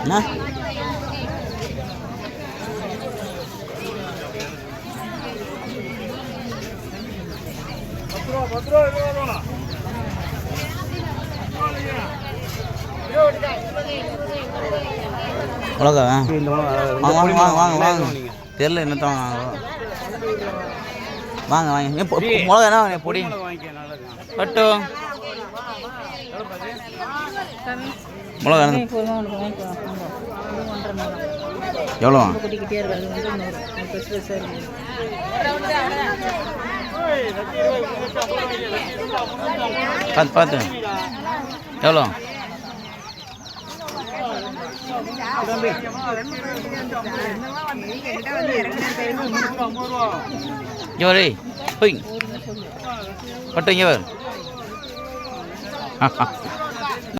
என்ன? உலக வாங்க வாங்க வாங்க. வாங்க தெரில என்னத்தான் வாங்க. வாங்க. மிளகா என்ன வாங்க பொடி. பட்டு. மிளகா என்ன? எவ்வளோ பார்த்து பார்த்து எவ்வளோ? இங்கே போய். பட்டு இங்கே